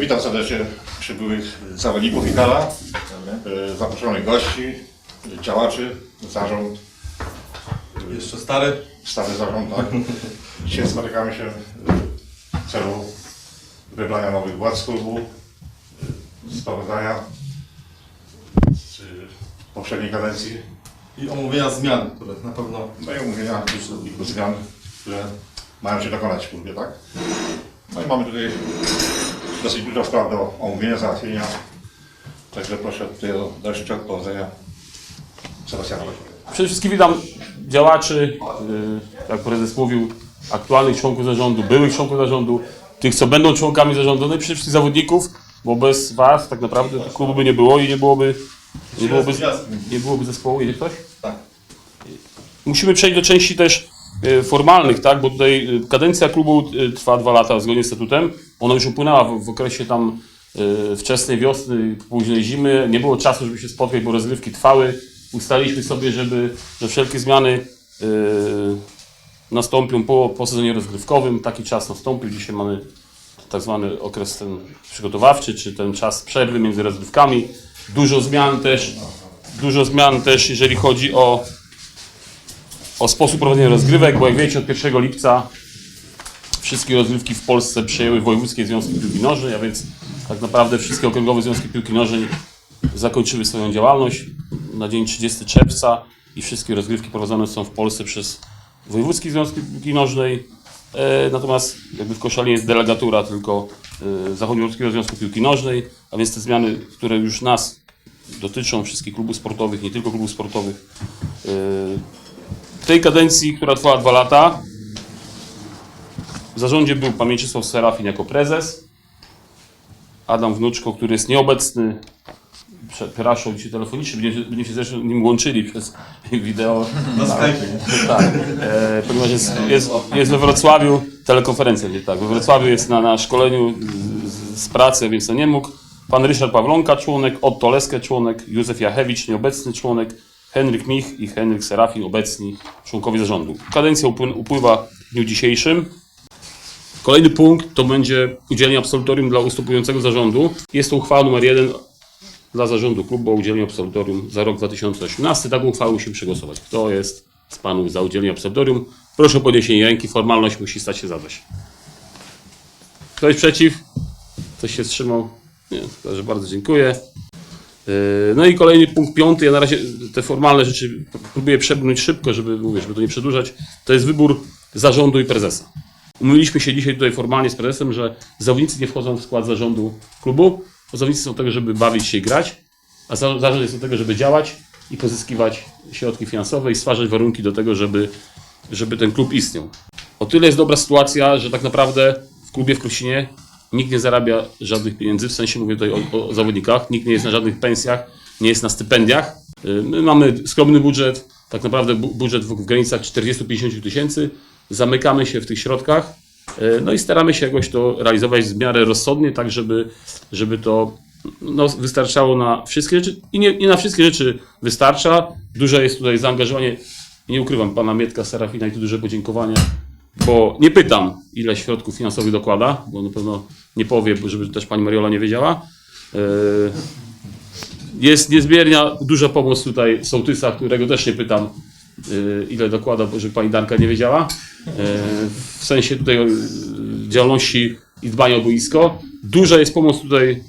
Witam serdecznie przybyłych zawodników i gala, e, zaproszonych gości, działaczy, zarząd, Jeszcze stary? stary zarząd. Tak? Dzisiaj spotykamy się w celu wybrania nowych władz klubu, e, sprawozdania z poprzedniej kadencji, I omówienia zmian, które na pewno no i omówienia kilku zmian, które mają się dokonać w klubie, tak? No i mamy tutaj dosyć dużo spraw do omówienia, załatwienia. Także proszę tutaj o dalszy ciąg powodzenia Sebastiana. Przede wszystkim witam działaczy, y, jak prezes mówił, aktualnych członków zarządu, byłych członków zarządu, tych, co będą członkami zarządu, no i przede wszystkim zawodników, bo bez Was tak naprawdę klubu by nie było i nie byłoby, nie byłoby, nie byłoby zespołu. Jedzie ktoś? tak. Musimy przejść do części też formalnych, tak, bo tutaj e, kadencja klubu e, trwa dwa lata zgodnie z statutem. Ona już upłynęła w, w okresie tam e, wczesnej wiosny, późnej zimy. Nie było czasu, żeby się spotkać, bo rozgrywki trwały. Ustaliliśmy sobie, żeby, że wszelkie zmiany e, nastąpią po, po sezonie rozgrywkowym. Taki czas nastąpił. Dzisiaj mamy tak zwany okres ten przygotowawczy, czy ten czas przerwy między rozgrywkami. Dużo zmian też, dużo zmian też, jeżeli chodzi o o sposób prowadzenia rozgrywek, bo jak wiecie, od 1 lipca wszystkie rozgrywki w Polsce przejęły wojewódzkie związki piłki nożnej, a więc tak naprawdę wszystkie okręgowe związki piłki nożnej zakończyły swoją działalność na dzień 30 czerwca i wszystkie rozgrywki prowadzone są w Polsce przez wojewódzkie związki piłki nożnej. E, natomiast jakby w Koszalinie jest delegatura tylko e, Zachodniopolskiego Związku Piłki Nożnej, a więc te zmiany, które już nas dotyczą, wszystkich klubów sportowych, nie tylko klubów sportowych, e, tej kadencji, która trwała dwa lata, w zarządzie był pan Mieczysław Serafin jako prezes, Adam Wnuczko, który jest nieobecny, przepraszał dzisiaj telefonicznie, będziemy, będziemy się zresztą nim łączyli przez wideo. Na Skype. Tak, e, ponieważ jest, jest, jest we Wrocławiu, telekonferencja gdzie tak, we Wrocławiu jest na, na szkoleniu z, z pracy, więc to nie mógł. Pan Ryszard Pawlonka, członek, Otto Leskę, członek, Józef Jachewicz, nieobecny członek, Henryk Mich i Henryk Serafin, obecni członkowie zarządu. Kadencja upływa w dniu dzisiejszym. Kolejny punkt to będzie udzielenie absolutorium dla ustępującego zarządu. Jest to uchwała numer jeden dla zarządu klubu o udzieleniu absolutorium za rok 2018. Taką uchwałę musimy przegłosować. Kto jest z panów za udzielenie absolutorium? Proszę o podniesienie ręki. Formalność musi stać się zadość. Kto jest przeciw? Ktoś się wstrzymał? Nie, także bardzo dziękuję. Yy, No i kolejny punkt piąty. Ja na razie te formalne rzeczy próbuję przebrnąć szybko, żeby, mówię, żeby to nie przedłużać. To jest wybór zarządu i prezesa. Umówiliśmy się dzisiaj tutaj formalnie z prezesem, że zawodnicy nie wchodzą w skład zarządu klubu, bo zawodnicy są od tego, żeby bawić się i grać, a za- zarząd jest od tego, żeby działać i pozyskiwać środki finansowe i stwarzać warunki do tego, żeby, żeby ten klub istniał. O tyle jest dobra sytuacja, że tak naprawdę w klubie w Krusinie nikt nie zarabia żadnych pieniędzy, w sensie mówię tutaj o, o zawodnikach, nikt nie jest na żadnych pensjach, nie jest na stypendiach. Y, My mamy skromny budżet, tak naprawdę bu- budżet w, w granicach 40-50 tysięcy, zamykamy się w tych środkach, y, no i staramy się jakoś to realizować w miarę rozsądnie, tak żeby, żeby to no, wystarczało na wszystkie rzeczy i nie, nie na wszystkie rzeczy wystarcza. Duże jest tutaj zaangażowanie, nie ukrywam, pana Mietka Serafina i tu duże podziękowania, bo nie pytam, ile środków finansowych dokłada, bo na pewno nie powie, żeby też pani Mariola nie wiedziała. Yy, Jest niezmierna duża pomoc tutaj sołtysa, którego też nie pytam, yy, ile dokłada, bo żeby pani Danka nie wiedziała. Yy, W sensie tutaj działalności i dbania o boisko. Duża jest pomoc tutaj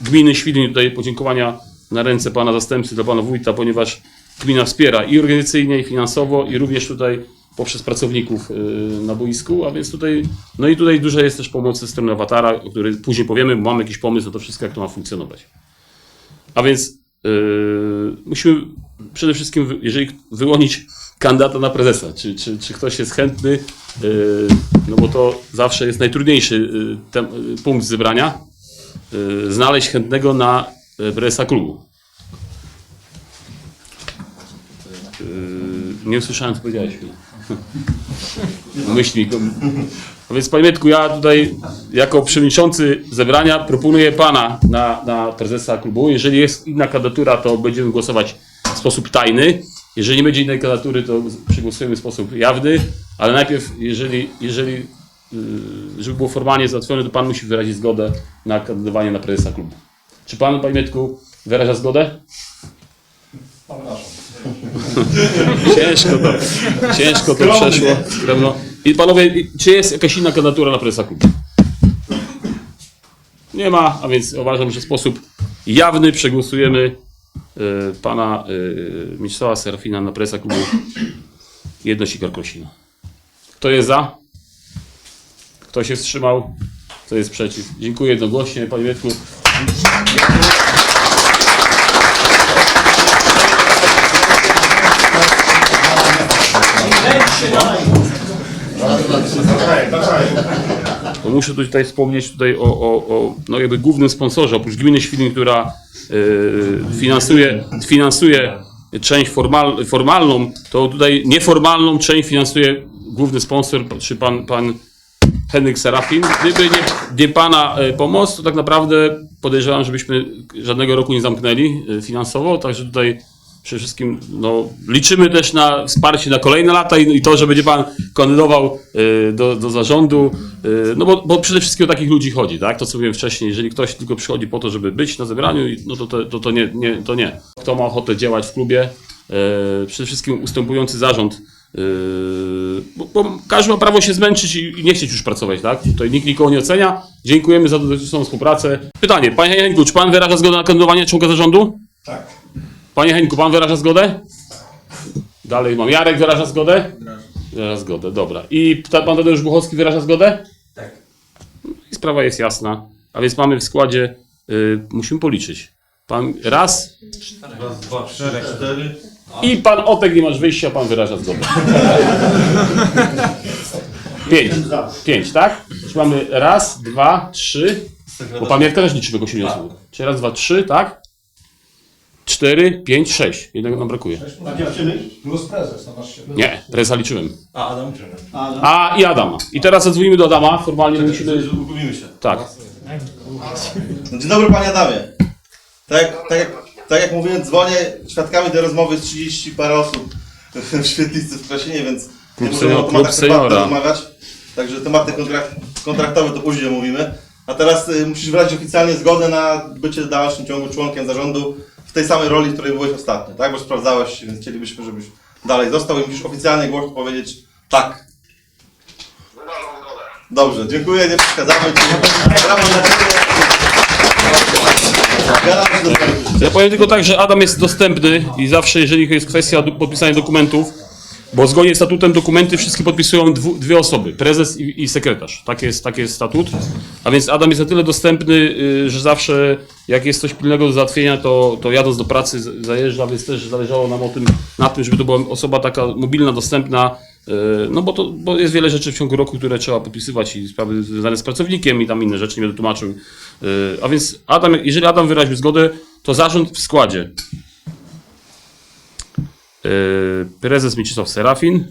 gminy Świdnik, tutaj podziękowania na ręce pana zastępcy dla pana wójta, ponieważ gmina wspiera i organizacyjnie, i finansowo, i również tutaj poprzez pracowników yy, na boisku, a więc tutaj, no i tutaj duża jest też pomoc strony awatara, o której później powiemy, bo mamy jakiś pomysł na to wszystko, jak to ma funkcjonować. A więc yy, musimy przede wszystkim, jeżeli wyłonić kandydata na prezesa, czy, czy, czy ktoś jest chętny, yy, no bo to zawsze jest najtrudniejszy yy, tem, yy, punkt zebrania, yy, znaleźć chętnego na prezesa klubu. Yy, nie usłyszałem, co powiedziałeś mi. Myśli. No więc panie Mietku, ja tutaj jako przewodniczący zebrania proponuję pana na, na prezesa klubu. Jeżeli jest inna kandydatura, to będziemy głosować w sposób tajny. Jeżeli nie będzie innej kandydatury, to przegłosujemy w sposób jawny, ale najpierw, jeżeli, jeżeli y, żeby było formalnie załatwione, to pan musi wyrazić zgodę na kandydowanie na prezesa klubu. Czy pan, panie Mietku, wyraża zgodę? Ciężko to, ciężko to przeszło. I panowie, czy jest jakaś inna kandydatura na prezesa klubu? Nie ma, a więc uważam, że w sposób jawny przegłosujemy y, pana y, Mieczysława Serafina na prezesa klubu Jedności Karkosina. Kto jest za? Kto się wstrzymał? Kto jest przeciw? Dziękuję jednogłośnie, panie Wietku. To muszę tutaj wspomnieć tutaj o, o, o no jakby głównym sponsorze, oprócz Gminy Świdnik, która y, finansuje, finansuje część formal, formalną, to tutaj nieformalną część finansuje główny sponsor, czy pan, pan Henryk Serafin. Gdyby nie, nie pana y, pomoc, to tak naprawdę podejrzewam, żebyśmy żadnego roku nie zamknęli y, finansowo, także tutaj przede wszystkim no, liczymy też na wsparcie na kolejne lata i, i to, że będzie pan kandydował y, do, do zarządu, y, no bo, bo przede wszystkim o takich ludzi chodzi, tak? To co mówiłem wcześniej, jeżeli ktoś tylko przychodzi po to, żeby być na zebraniu, no to, to, to, to, nie, nie, to nie. Kto ma ochotę działać w klubie, y, przede wszystkim ustępujący zarząd, y, bo, bo każdy ma prawo się zmęczyć i, i nie chcieć już pracować, tak? Tutaj nikt nikogo nie ocenia. Dziękujemy za dotychczasową współpracę. Pytanie, panie Henku, czy pan wyraża zgodę na kandydowanie członka zarządu? Tak. Panie Henku, pan wyraża zgodę? Dalej mam. Jarek wyraża zgodę? Wyraża zgodę, dobra. I pan Tadeusz Buchowski wyraża zgodę? Tak. I sprawa jest jasna. A więc mamy w składzie, y, musimy policzyć. Pan raz Raz, dwa, trzy, cztery. i pan Otek nie masz wyjścia, pan wyraża zgodę. Pięć. Pięć, tak? Czyli mamy raz, dwa, trzy. Bo pamiętka też liczy wygo 7 osób. Czyli raz, dwa, trzy, tak? Cztery, pięć, sześć. Jednego nam brakuje. Na dziewczyny? Plus prezes, no masz się. Nie, prezesa liczyłem. A, Adam. A i Adama. I teraz zadzwonimy do Adama. Formalnie musimy. Umówimy się. Tak. No, Dzień dobry panie Adamie. Tak, jak- tak, jak, tak jak mówiłem, dzwonię, świadkami tej rozmowy jest 30 parę osób w świetlicy w Krasinie, więc Klub nie możemy senior- o tematach klub seniora. prywatnych rozmawiać. Także tematy kontrakt, kontraktowe to później omówimy. A teraz y, musisz wyrazić oficjalnie zgodę na bycie w dalszym ciągu członkiem zarządu tej samej roli, w której byłeś ostatnio, tak? Bo sprawdzałeś, więc chcielibyśmy, żebyś dalej został i musisz oficjalnie głośno powiedzieć tak. Dobrze, dziękuję, nie przeszkadzamy Ci. Brawo dla się. Ja powiem tylko tak, że Adam jest dostępny i zawsze, jeżeli jest kwestia podpisania dokumentów, bo zgodnie z statutem dokumenty wszystkie podpisują dwu, dwie osoby, prezes i, i sekretarz. Tak jest, tak jest statut. A więc Adam jest na tyle dostępny, y, że zawsze jak jest coś pilnego do załatwienia, to, to jadąc do pracy z- zajeżdża, więc też zależało nam o tym, na tym, żeby to była osoba taka mobilna, dostępna, y, no bo, to, bo jest wiele rzeczy w ciągu roku, które trzeba podpisywać i sprawy związane z pracownikiem i tam inne rzeczy, nie będę tłumaczył. Y, A więc Adam, jeżeli Adam wyraził zgodę, to zarząd w składzie. Yy, prezes Mieczysław Serafin.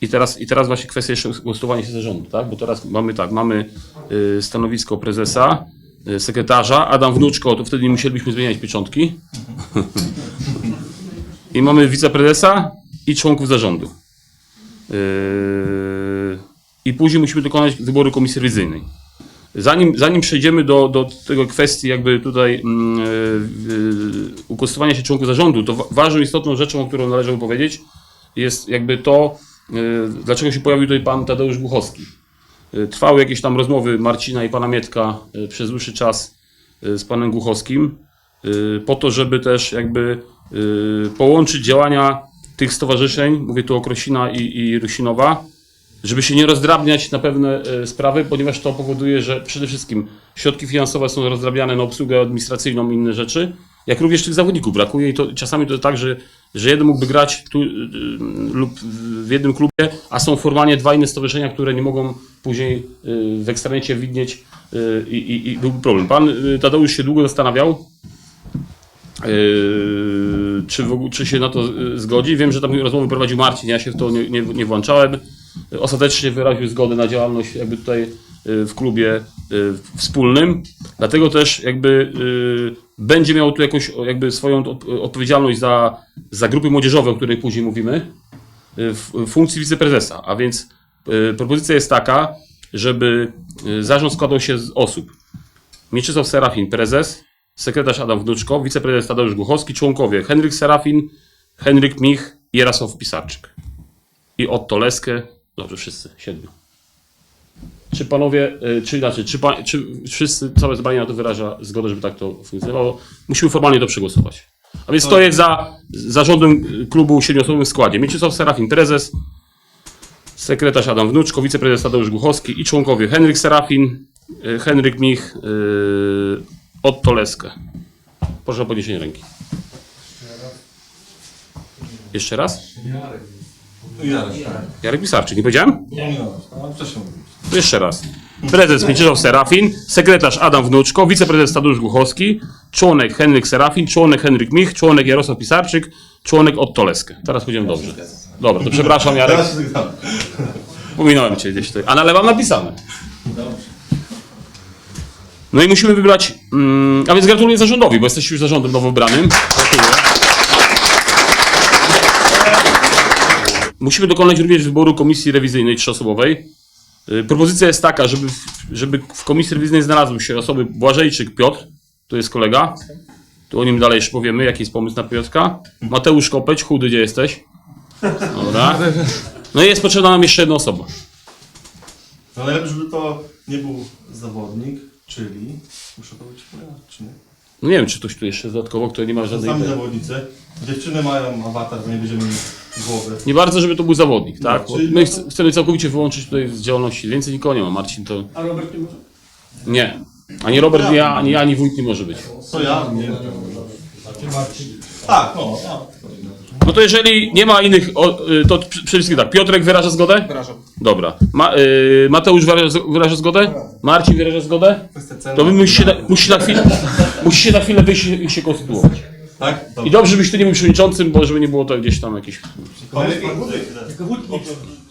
I teraz, I teraz właśnie kwestia jeszcze głosowania się zarządu, tak? Bo teraz mamy tak, mamy yy, stanowisko prezesa, yy, sekretarza, Adam Wnuczko, to wtedy nie musielibyśmy zmieniać pieczątki. I mamy wiceprezesa i członków zarządu. I później musimy dokonać wyboru komisji rewizyjnej. Zanim, zanim przejdziemy do, do tego kwestii jakby tutaj mm, yy, ukostowania się członków zarządu, to wa- ważną, istotną rzeczą, o którą należy powiedzieć, jest jakby to, yy, dlaczego się pojawił tutaj pan Tadeusz Buchowski. Yy, Trwały jakieś tam rozmowy Marcina i pana Mietka przez dłuższy czas z panem Głuchowskim, po to, żeby też jakby połączyć działania tych stowarzyszeń, mówię tu o Krosina i, i Rusinowa, żeby się nie rozdrabniać na pewne e, sprawy, ponieważ to powoduje, że przede wszystkim środki finansowe są rozdrabiane na obsługę administracyjną i inne rzeczy, jak również tych zawodników brakuje i to czasami to tak, że, że jeden mógłby grać tu, y, lub w jednym klubie, a są formalnie dwa inne stowarzyszenia, które nie mogą później y, w ekstranecie widnieć i, i, i byłby problem. Pan Tadeusz się długo zastanawiał, czy, w ogóle, czy się na to zgodzi. Wiem, że tam rozmowy prowadził Marcin, ja się w to nie, nie, nie włączałem. Ostatecznie wyraził zgodę na działalność jakby tutaj yy, w klubie yy, wspólnym. Dlatego też jakby yy, będzie miał tu jakąś jakby swoją odpowiedzialność za, za grupy młodzieżowe, o której później mówimy, w funkcji wiceprezesa. A więc y, propozycja jest taka, żeby y, zarząd składał się z osób. Mieczysław Serafin, prezes, sekretarz Adam Wnuczko, wiceprezes Tadeusz Głuchowski, członkowie Henryk Serafin, Henryk Mich Jarosław Pisarczyk. I Otto Leskę, dobrze, wszyscy, siedmiu. Czy panowie, y, czy znaczy, czy, pa, czy wszyscy, całe zebranie na to wyraża zgodę, żeby tak to funkcjonowało? Musimy formalnie to przegłosować. A więc to jest za zarządem klubu siedmioosobowym w składzie. Mieczysław Serafin, prezes, sekretarz Adam Wnuczko, wiceprezes Tadeusz Głuchowski i członkowie Henryk Serafin, y, Henryk Mich, yy, Otto Leskę. Proszę o podniesienie ręki. Jeszcze raz? Jarek Pisarczyk, nie powiedziałem? To jeszcze raz. Prezes Mieczysław Serafin, sekretarz Adam Wnuczko, wiceprezes Tadeusz Głuchowski, członek Henryk Serafin, członek Henryk Mich, członek Jarosław Pisarczyk, członek Otto Leskę. Teraz powiedziałem dobrze. Dobra, to przepraszam Jarek, się pominąłem cię gdzieś tutaj. A na mam napisane. No i musimy wybrać, mm, a więc gratuluję zarządowi, bo jesteście już zarządem nowo wybranym. Gratuluję. Musimy dokonać również wyboru komisji rewizyjnej trzyosobowej. Y, Propozycja jest taka, żeby, w- żeby w komisji rewizyjnej znalazły się osoby Błażejczyk Piotr, to jest kolega. Tu o nim dalej jeszcze powiemy, jaki jest pomysł na Piotrka. Mateusz Kopeć, chudy, gdzie jesteś? Dobra. No i jest potrzebna nam jeszcze jedna osoba. No najlepiej, żeby to nie był zawodnik, czyli... Muszę to być powiedzieć, czy nie? No nie wiem, czy ktoś tu jeszcze dodatkowo, kto nie ma żadnej... sami zawodnicy. Dziewczyny mają awatar, to nie będziemy głowy. Nie bardzo, żeby to był zawodnik, tak? No, Bo my no to- chc- chcemy całkowicie wyłączyć tutaj z działalności. Więcej nikogo nie ma. Marcin to... A Robert nie może? Nie. Ani Robert, nie ja, ani ja, ani wójt nie może być. To ja? Nie. Tak, no. ja. No to jeżeli nie ma innych, o, y, to pr- przede wszystkim tak, Piotrek wyraża zgodę? Wyrażam. Dobra. Ma, y, Mateusz wyraża, wyraża zgodę? Marcin wyraża zgodę? To wy musicie na, musicie na chwilę, musicie na chwilę wyjść i się konstytuować. Tak? I Dobrze. żebyś ty nie był przewodniczącym, bo żeby nie było to gdzieś tam jakieś... Tylko wódki nie